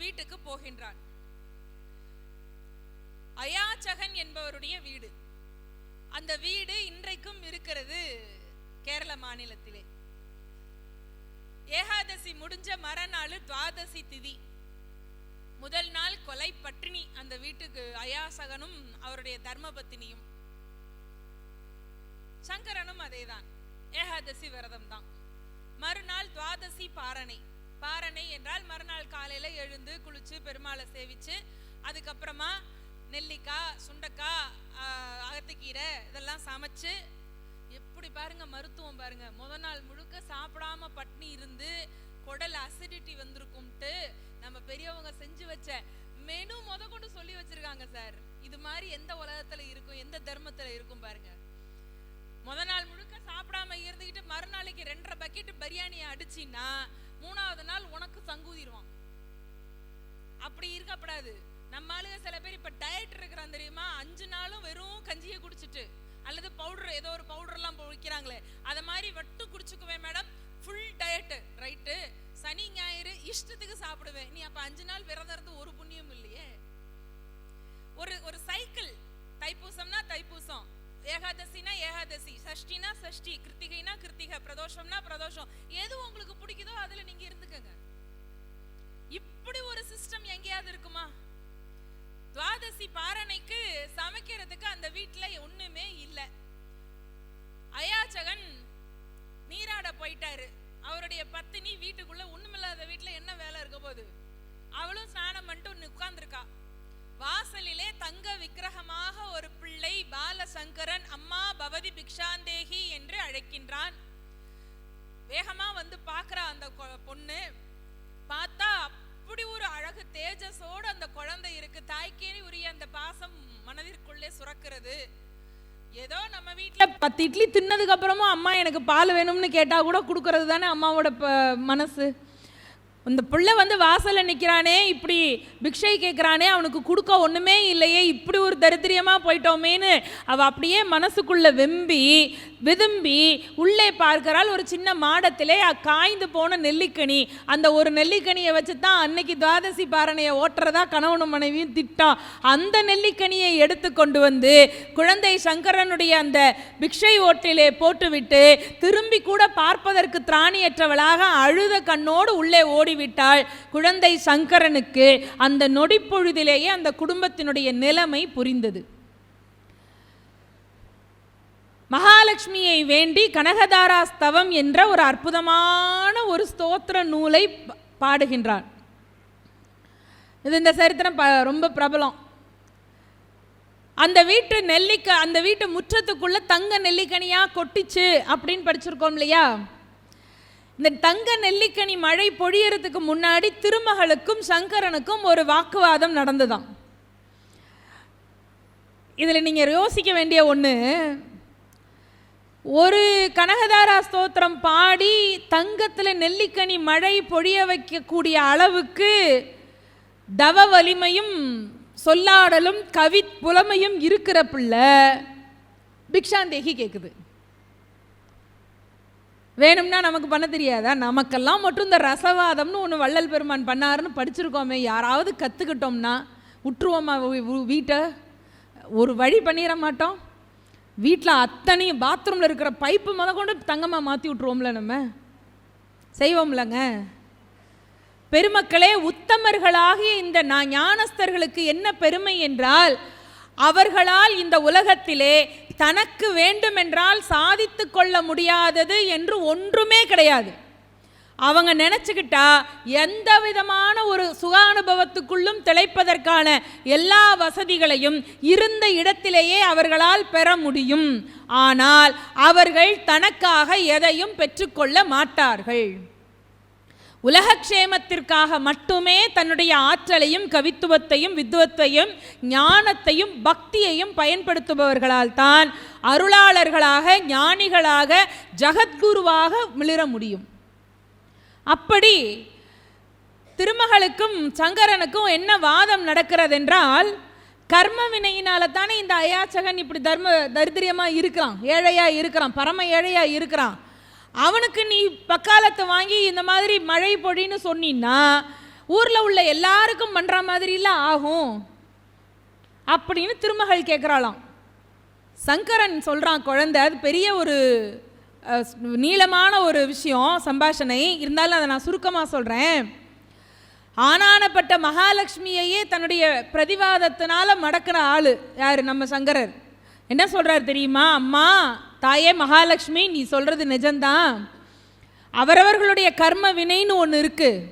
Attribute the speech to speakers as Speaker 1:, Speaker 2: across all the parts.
Speaker 1: வீட்டுக்கு போகின்றான். அயாச்சகன் என்பவருடைய வீடு. அந்த வீடு இன்றைக்கும் இருக்கிறது கேரள மாநிலத்திலே. ஏகாதசி முடிஞ்ச மறுநாள் துவாதசி திதி. முதல் நாள் கொலை பட்டினி அந்த வீட்டுக்கு அயாசகனும் அவருடைய தர்மபத்தினியும். சங்கரனும் அதேதான். ஏகாதசி விரதம் தான் மறுநாள் துவாதசி பாரணை. பாரணை என்றால் மறுநாள் காலையில் எழுந்து குளித்து பெருமாளை சேவித்து அதுக்கப்புறமா நெல்லிக்காய் சுண்டக்காய் அகத்துக்கீரை அகத்திக்கீரை இதெல்லாம் சமைச்சு எப்படி பாருங்க மருத்துவம் பாருங்க. முத நாள் முழுக்க சாப்பிடாம பட்னி இருந்து குடல் அசிடிட்டி வந்திருக்கும்ட்டு நம்ம பெரியவங்க செஞ்சு வச்ச மெனு முத கொண்டு சொல்லி வச்சிருக்காங்க சார். இது மாதிரி எந்த உலகத்துல இருக்கும் எந்த தர்மத்துல இருக்கும் பாருங்க. முத நாள் முழுக்க சாப்பிடாம இருந்துகிட்டு மறுநாளைக்கு ரெண்டரை பக்கெட் பிரியாணியை அடிச்சின்னா மூணாவது நாள் உனக்கு சங்கூதிடுவான். அப்படி இருக்கப்படாது நம்ம ஆளுங்க சில பேர் இப்ப டயட் இருக்கிறான் தெரியுமா? அஞ்சு நாளும் வெறும் கஞ்சியை குடிச்சிட்டு அல்லது பவுடர் ஏதோ ஒரு பவுடர் எல்லாம் விற்கிறாங்களே அதை மாதிரி மட்டும் குடிச்சுக்குவேன் மேடம் ஃபுல் டயட்டு ரைட்டு சனி ஞாயிறு இஷ்டத்துக்கு சாப்பிடுவேன். நீ அப்ப அஞ்சு நாள் விரதம் இருந்து ஒரு புண்ணியம் இல்லையே? ஒரு ஒரு சைக்கிள் தைப்பூசம்னா தைப்பூசம். ஏகாதசினா ஏகாதசி சஷ்டினா சஷ்டி கிருத்திகைனா கிருத்திகை பிரதோஷம்னா பிரதோஷம். எது உங்களுக்கு பிடிக்குதோ அதுல நீங்க இருந்துக்கங்க. இப்படி ஒரு சிஸ்டம் எங்கேயாவது இருக்குமா? துவாதசி பாரணைக்கு சமைக்கிறதுக்கு அந்த வீட்டுல ஒண்ணுமே இல்ல. அயாச்சகன் நீராட போயிட்டாரு. அவருடைய பத்தினி வீட்டுக்குள்ள ஒண்ணுமில்லாத வீட்டுல என்ன வேலை இருக்க போகுது? அவளும் ஸ்நானம் பண்ணிட்டு உட்கார்ந்துருக்கா. வாசலிலே தங்க விக்கிரகமா சங்கரன் அம்மா பவதி பிக்ஷாந்தேகி என்று அழைக்கின்றான். வேகமா வந்து பார்க்குற அந்த கொ- பொண்ணு. பார்த்தா அப்படி ஒரு அழகு தேஜஸோடு அந்த குழந்தை இருக்கு. தாய்க்கே உரிய அந்த பாசம் மனதிற்குள்ளே சுரக்கிறது. ஏதோ நம்ம வீட்டில் பத்து இட்லி தின்னதுக்கு அப்புறமும் அம்மா எனக்கு பால் வேணும்னு கேட்டால் கூட கொடுக்கறது தானே அம்மாவோட ப- மனசு. இந்த பிள்ளை வந்து வாசலில் நிற்கிறானே இப்படி பிக்ஷை கேட்குறானே அவனுக்கு கொடுக்க ஒன்றுமே இல்லையே இப்படி ஒரு தரித்திரியமாக போயிட்டோமேன்னு அவள் அப்படியே மனசுக்குள்ளே வெம்பி விதும்பி உள்ளே பார்க்கிறாள். ஒரு சின்ன மாடத்திலே அ- காய்ந்து போன நெல்லிக்கனி. அந்த ஒரு நெல்லிக்கனியை வச்சு தான் அன்னைக்கு துவாதசி பாரணையை ஓட்டுறதா கணவனும் மனைவியும் திட்டம் அந்த நெல்லிக்கனியை எடுத்து கொண்டு வந்து குழந்தை சங்கரனுடைய அந்த பிக்ஷை ஓட்டிலே போட்டுவிட்டு திரும்பி கூட பார்ப்பதற்கு திராணியற்றவளாக அழுத கண்ணோடு உள்ளே ஓடிவிட்டாள். குழந்தை சங்கரனுக்கு அந்த நொடிப்பொழுதிலேயே அந்த குடும்பத்தினுடைய நிலைமை புரிந்தது. மகாலட்சுமியை வேண்டி கனகதாரா ஸ்தவம் என்ற ஒரு அற்புதமான ஒரு ஸ்தோத்திர நூலை பாடுகின்றார் பாடுகின்றான். இது இந்த சரித்திரம் ப- ரொம்ப பிரபலம். அந்த வீட்டு நெல்லிக்க அந்த வீட்டு முற்றத்துக்குள்ள தங்க நெல்லிக்கனியா கொட்டிச்சு அப்படின்னு படிச்சிருக்கோம் இல்லையா? இந்த தங்க நெல்லிக்கனி மழை பொழியறதுக்கு முன்னாடி திருமகளுக்கும் சங்கரனுக்கும் ஒரு வாக்குவாதம் நடந்துதான் இதில் நீங்கள் யோசிக்க வேண்டிய ஒன்று ஒரு கனகதாரா ஸ்தோத்திரம் பாடி தங்கத்தில் நெல்லிக்கனி மழை பொழிய வைக்கக்கூடிய அளவுக்கு தவ வலிமையும் சொல்லாடலும் கவி புலமையும் இருக்கிற பிள்ளை பிக்ஷாந்தேகி கேட்குது வேணும்னா நமக்கு பண்ண தெரியாதா? நமக்கெல்லாம் மட்டும் இந்த ரசவாதம்னு ஒன்று வள்ளல் பெருமான் பண்ணாருன்னு படிச்சிருக்கோமே. யாராவது கற்றுக்கிட்டோம்னா விட்டுருவோமா வீட்டை? ஒரு வழி பண்ணிட மாட்டோம். வீட்டில் அத்தனையும் பாத்ரூமில் இருக்கிற பைப்பு முத கொண்டு தங்கமாக மாற்றி விட்ருவோம்ல நம்ம. செய்வோம்லங்க. பெருமக்களே உத்தமர்களாகிய இந்த நான் ஞானஸ்தர்களுக்கு என்ன பெருமை என்றால் அவர்களால் இந்த உலகத்திலே தனக்கு வேண்டுமென்றால் சாதித்து கொள்ள முடியாதது என்று ஒன்றுமே கிடையாது. அவங்க நினச்சிக்கிட்டா எந்த விதமான சுகானுபவத்துக்குள்ளும் திளைப்பதற்கான எல்லா வசதிகளையும் இருந்த இடத்திலேயே அவர்களால் பெற முடியும். ஆனால் அவர்கள் தனக்காக எதையும் பெற்றுக்கொள்ள மாட்டார்கள். உலகக்ஷேமத்திற்காக மட்டுமே தன்னுடைய ஆற்றலையும் கவித்துவத்தையும் வித்துவத்தையும் ஞானத்தையும் பக்தியையும் பயன்படுத்துபவர்களால் தான் அருளாளர்களாக ஞானிகளாக ஜகத்குருவாக மிளிர முடியும். அப்படி திருமகளுக்கும் சங்கரனுக்கும் என்ன வாதம் நடக்கிறது என்றால் கர்ம வினையினால தானே இந்த அயாச்சகன் இப்படி தர்ம தரித்திரியமாக இருக்கிறான் ஏழையாக இருக்கிறான் பரம ஏழையாக இருக்கிறான். அவனுக்கு நீ பக்காலத்தை வாங்கி இந்த மாதிரி மழை பொழின்னு சொன்னின்னா ஊரில் உள்ள எல்லாருக்கும் பண்ணுற மாதிரிலாம் ஆகும் அப்படின்னு திருமகள் கேட்குறாளாம் சங்கரன் சொல்கிறான் குழந்தை அது பெரிய ஒரு நீளமான ஒரு விஷயம் சம்பாஷணை. இருந்தாலும் அதை நான் சுருக்கமாக சொல்கிறேன் ஆனானப்பட்ட மகாலட்சுமியையே தன்னுடைய பிரதிவாதத்தினால மடக்கிற ஆளு. யார்? நம்ம சங்கரர். என்ன சொல்கிறார் தெரியுமா? அம்மா தாயே மகாலட்சுமி நீ சொல்கிறது நிஜம்தான். அவரவர்களுடைய கர்ம வினைன்னு ஒன்று இருக்குது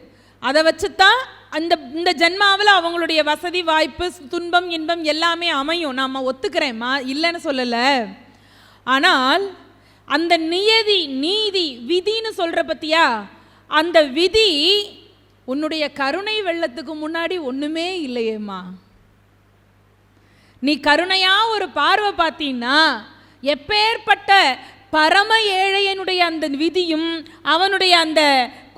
Speaker 1: அதை வச்சு தான் அந்த இந்த ஜென்மாவில் அவங்களுடைய வசதி வாய்ப்பு துன்பம் இன்பம் எல்லாமே அமையும். நாம் ஒத்துக்கிறேம்மா. இல்லைன்னு சொல்லலை. ஆனால் அந்த நியதி நீதி விதின்னு சொல்கிற பற்றியா அந்த விதி உன்னுடைய கருணை வெள்ளத்துக்கு முன்னாடி ஒன்றுமே இல்லையேம்மா. நீ கருணையா ஒரு பார்வை பார்த்தீங்கன்னா எப்பேற்பட்ட பரம ஏழையனுடைய அந்த விதியும் அவனுடைய அந்த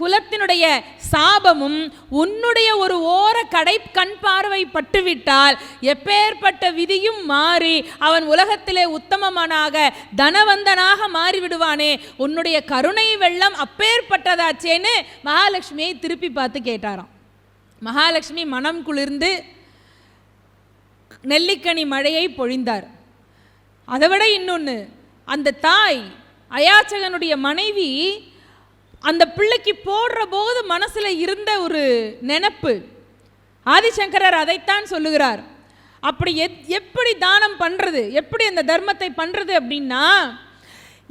Speaker 1: குலத்தினுடைய சாபமும் உன்னுடைய ஒரு ஓர கடை கண் பார்வை பட்டுவிட்டால் எப்பேற்பட்ட விதியும் மாறி அவன் உலகத்திலே உத்தமமானாக தனவந்தனாக மாறிவிடுவானே. உன்னுடைய கருணை வெள்ளம் அப்பேற்பட்டதாச்சேன்னு மகாலட்சுமியை திருப்பி பார்த்து கேட்டாராம். மகாலட்சுமி மனம் குளிர்ந்து நெல்லிக்கனி மழையை பொழிந்தார். அதை விட இன்னொன்று அந்த தாய் அயாச்சகனுடைய மனைவி அந்த பிள்ளைக்கு போடுற போது மனசில் இருந்த ஒரு நினப்பு. ஆதிசங்கரர் அதைத்தான் சொல்லுகிறார். அப்படி எத் எப்படி தானம் பண்ணுறது எப்படி அந்த தர்மத்தை பண்ணுறது அப்படின்னா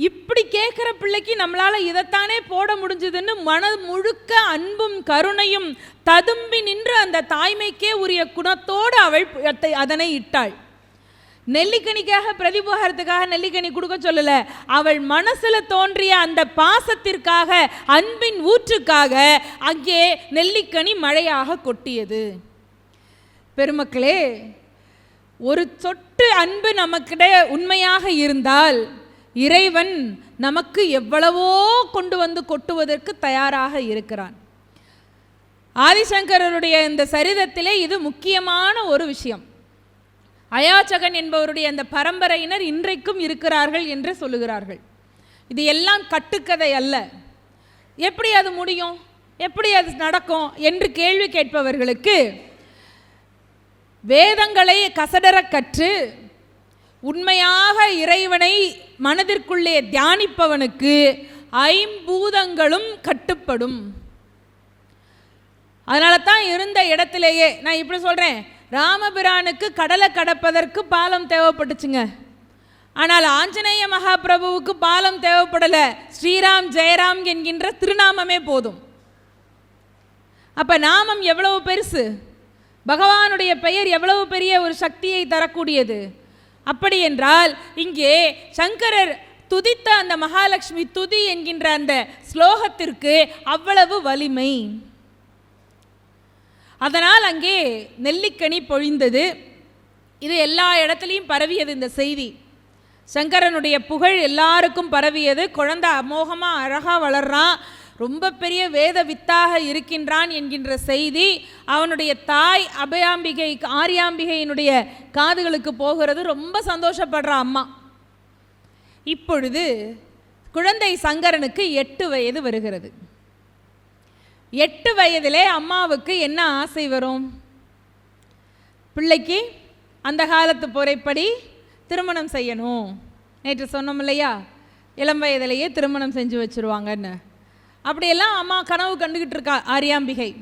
Speaker 1: இப்படி கேட்குற பிள்ளைக்கு நம்மளால் இதைத்தானே போட முடிஞ்சதுன்னு மன முழுக்க அன்பும் கருணையும் ததும்பி நின்று அந்த தாய்மைக்கே உரிய குணத்தோடு அவள் அதனை இட்டாள். நெல்லிக்கனிக்காக பிரதிபோகறதுக்காக நெல்லிக்கனி கொடுக்க சொல்லல. அவள் மனசுல தோன்றிய அந்த பாசத்திற்காக அன்பின் ஊற்றுக்காக அங்கே நெல்லிக்கனி மழையாக கொட்டியது. பெருமக்களே ஒரு சொட்டு அன்பு நமக்கிட உண்மையாக இருந்தால் இறைவன் நமக்கு எவ்வளவோ கொண்டு வந்து கொட்டுவதற்கு தயாராக இருக்கிறான். ஆதிசங்கரருடைய இந்த சரிதத்திலே இது முக்கியமான ஒரு விஷயம். அயாச்சகன் என்பவருடைய அந்த பரம்பரையினர் இன்றைக்கும் இருக்கிறார்கள் என்று சொல்லுகிறார்கள். இது எல்லாம் கட்டுக்கதை அல்ல. எப்படி அது முடியும்? எப்படி அது நடக்கும்? என்று கேள்வி கேட்பவர்களுக்கு வேதங்களை கசடரக் கற்று உண்மையாக இறைவனை மனதிற்குள்ளே தியானிப்பவனுக்கு ஐம்பூதங்களும் கட்டுப்படும். அதனால தான் இருந்த இடத்திலேயே நான் இப்படி சொல்கிறேன் ராமபிரானுக்கு கடலை கடப்பதற்கு பாலம் தேவைப்பட்டுச்சுங்க. ஆனால் ஆஞ்சநேய மகாபிரபுவுக்கு பாலம் தேவைப்படலை. ஸ்ரீராம் ஜெயராம் என்கின்ற திருநாமமே போதும். அப்போ நாமம் எவ்வளவு பெருசு? பகவானுடைய பெயர் எவ்வளவு பெரிய ஒரு சக்தியை தரக்கூடியது? அப்படி என்றால் இங்கே சங்கரர் துதித்த அந்த மகாலட்சுமி துதி என்கின்ற அந்த ஸ்லோகத்திற்கு அவ்வளவு வலிமை. அதனால் அங்கே நெல்லிக்கனி பொழிந்தது. இது எல்லா இடத்துலையும் பரவியது இந்த செய்தி. சங்கரனுடைய புகழ் எல்லாருக்கும் பரவியது. குழந்தை அமோகமாக அழகாக வளர்றான். ரொம்ப பெரிய வேத வித்தாக இருக்கின்றான் என்கின்ற செய்தி. அவனுடைய தாய் அபயாம்பிகை ஆரியாம்பிகையினுடைய காதுகளுக்கு போகிறது. ரொம்ப சந்தோஷப்படுற அம்மா. இப்பொழுது குழந்தை சங்கரனுக்கு எட்டு வயது வருகிறது. எட்டு வயதிலே அம்மாவுக்கு என்ன ஆசை வரும்? பிள்ளைக்கு அந்த காலத்து முறைப்படி திருமணம் செய்யணும். நேற்று சொன்னோம் இல்லையா? இளம் வயதிலேயே திருமணம் செஞ்சு வச்சுருவாங்கன்னு. அப்படியெல்லாம் அம்மா கனவு கண்டுகிட்டு இருக்கா ஆரியாம்பிகை.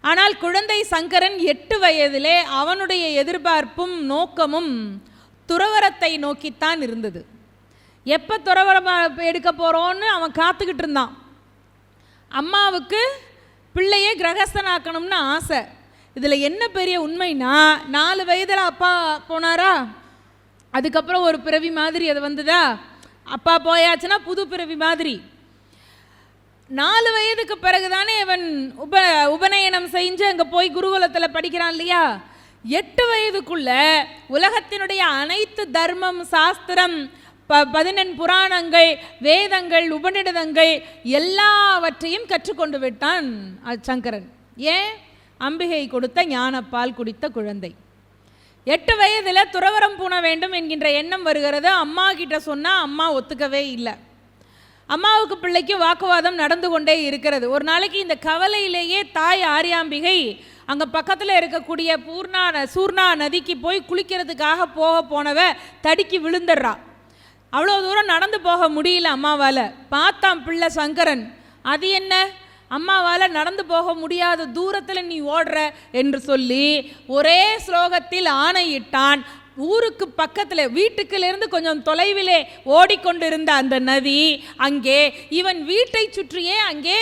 Speaker 1: ஆனால் குழந்தை சங்கரன் எட்டு வயதிலே அவனுடைய எதிர்பார்ப்பும் நோக்கமும் துறவரத்தை நோக்கித்தான் இருந்தது. எப்போ துறவரம் எடுக்க போகிறோன்னு அவன் காத்துக்கிட்டு இருந்தான். அம்மாவுக்கு பிள்ளையே கிரகஸ்தனாக்கணும்னு ஆசை. இதில் என்ன பெரிய உண்மைனா நாலு வயதில் அப்பா போனாரா? அதுக்கப்புறம் ஒரு பிறவி மாதிரி அது வந்ததா? அப்பா போயாச்சுன்னா புது பிறவி மாதிரி. நாலு வயதுக்கு பிறகுதானே இவன் உப உபநயனம் செஞ்சு அங்கே போய் குருகுலத்தில் படிக்கிறான் இல்லையா? எட்டு வயதுக்குள்ள உலகத்தினுடைய அனைத்து தர்மம் சாஸ்திரம் ப பதினெண் புராணங்கள் வேதங்கள் உபநிடதங்கள் எல்லாவற்றையும் கற்றுக்கொண்டு விட்டான் சங்கரன் ஏன்? அம்பிகை கொடுத்த ஞானப்பால் குடித்த குழந்தை. எட்டு வயதில் துறவரம் பூண வேண்டும் என்கின்ற எண்ணம் வருகிறது. அம்மா கிட்ட சொன்னால் அம்மா ஒத்துக்கவே இல்லை. அம்மாவுக்கு பிள்ளைக்கும் வாக்குவாதம் நடந்து கொண்டே இருக்கிறது. ஒரு நாளைக்கு இந்த கவலையிலேயே தாய் ஆரியாம்பிகை அங்கே பக்கத்தில் இருக்கக்கூடிய பூர்ணா ந- சூர்ணா நதிக்கு போய் குளிக்கிறதுக்காக போக போனவ தடுக்கி விழுந்துடுறான் அவ்வளோ தூரம் நடந்து போக முடியல அம்மாவால். பார்த்தான் பிள்ளை சங்கரன். அது என்ன? அம்மாவால் நடந்து போக முடியாத தூரத்தில் நீ ஓடுற என்று சொல்லி ஒரே ஸ்லோகத்தில் ஆணையிட்டான். ஊருக்கு பக்கத்தில் வீட்டுக்கிலிருந்து கொஞ்சம் தொலைவிலே ஓடிக்கொண்டிருந்த அந்த நதி அங்கே இவன் வீட்டை சுற்றியே அங்கே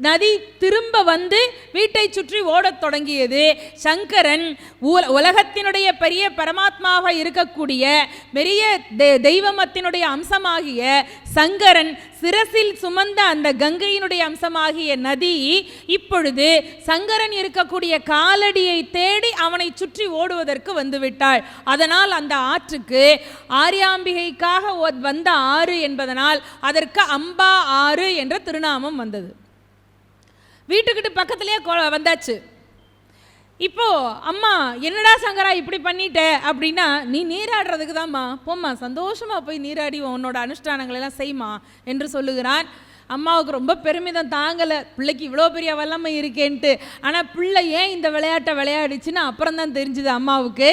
Speaker 1: நதி திரும்ப வந்து வீட்டை சுற்றி ஓடத் தொடங்கியது. சங்கரன் உல- உலகத்தினுடைய பெரிய பரமாத்மாவாக இருக்கக்கூடிய பெரிய தெ- தெய்வமத்தினுடைய அம்சமாகிய சங்கரன் சிரசில் சுமந்த அந்த கங்கையினுடைய அம்சமாகிய நதி இப்பொழுது சங்கரன் இருக்கக்கூடிய காலடியை தேடி அவனை சுற்றி ஓடுவதற்கு வந்துவிட்டாள். அதனால் அந்த ஆற்றுக்கு ஆரியாம்பிகைக்காக வந்த ஆறு என்பதனால் அதற்கு அம்பா ஆறு என்ற திருநாமம் வந்தது. வீட்டுக்கிட்ட பக்கத்துலேயே வந்தாச்சு. இப்போது அம்மா என்னடா சங்கரா இப்படி பண்ணிட்ட? அப்படின்னா நீ நீராடுறதுக்கு தான்மா. போம்மா சந்தோஷமாக போய் நீராடி உன்னோட அனுஷ்டானங்களெல்லாம் செய்மா என்று சொல்லுகிறான் அம்மாவுக்கு ரொம்ப பெருமிதம் தாங்கலை. பிள்ளைக்கு இவ்வளோ பெரிய வல்லமை இருக்கேன்ட்டு. ஆனால் பிள்ளை ஏன் இந்த விளையாட்டை விளையாடிச்சுன்னு அப்புறம் தான் தெரிஞ்சுது அம்மாவுக்கு.